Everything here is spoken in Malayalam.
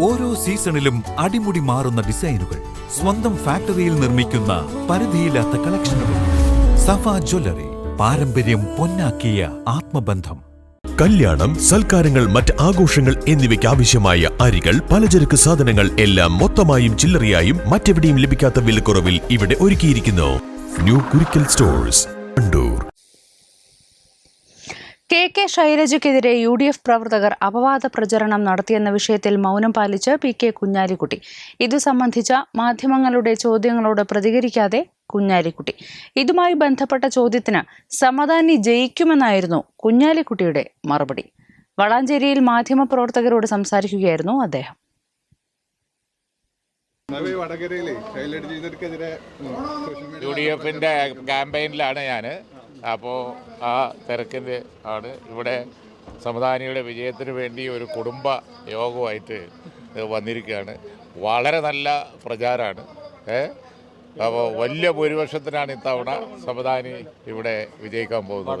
ഓരോ സീസണിലും അടിമുടി മാറുന്ന ഡിസൈനുകൾ സ്വന്തം ഫാക്ടറിയിൽ നിർമ്മിക്കുന്ന പരിധിയില്ലാത്ത കളക്ഷനുകൾ. സഫ ജ്വല്ലറി പാരമ്പര്യം പൊന്നാക്കിയ ആത്മബന്ധം. കല്യാണം സൽക്കാരങ്ങൾ മറ്റ് ആഘോഷങ്ങൾ എന്നിവയ്ക്ക് ആവശ്യമായ അരികൾ പലചരക്ക് സാധനങ്ങൾ എല്ലാം മൊത്തമായും ചില്ലറയായും മറ്റെവിടെയും ലഭിക്കാത്ത വിലക്കുറവിൽ ഇവിടെ ഒരുക്കിയിരിക്കുന്നു. New Kurikkal stores Kandoor. K K ശൈലജയ്ക്കെതിരെ U D F പ്രവർത്തകർ അപവാദ പ്രചരണം നടത്തിയെന്ന വിഷയത്തിൽ മൗനം പാലിച്ച് പി കെ കുഞ്ഞാലിക്കുട്ടി. ഇതു സംബന്ധിച്ച മാധ്യമങ്ങളുടെ ചോദ്യങ്ങളോട് പ്രതികരിക്കാതെ കുഞ്ഞാലിക്കുട്ടി. ഇതുമായി ബന്ധപ്പെട്ട ചോദ്യത്തിന് സമദാനി ജയിക്കുമെന്നായിരുന്നു കുഞ്ഞാലിക്കുട്ടിയുടെ മറുപടി. വളാഞ്ചേരിയിൽ മാധ്യമപ്രവർത്തകരോട് സംസാരിക്കുകയായിരുന്നു അദ്ദേഹം. യു ഡി എഫിന്റെ ക്യാമ്പയിനിലാണ് ഞാൻ അപ്പോൾ ആ തിരക്കിന്റെ ആണ്. ഇവിടെ സമദാനിയുടെ വിജയത്തിന് വേണ്ടി ഒരു കുടുംബ യോഗമായിട്ട് വന്നിരിക്കുകയാണ്. വളരെ നല്ല പ്രചാരമാണ് ഏ? അപ്പോൾ വലിയ ഭൂരിപക്ഷത്തിനാണ് ഇത്തവണ സമദാനി ഇവിടെ വിജയിക്കാൻ പോകുന്നത്.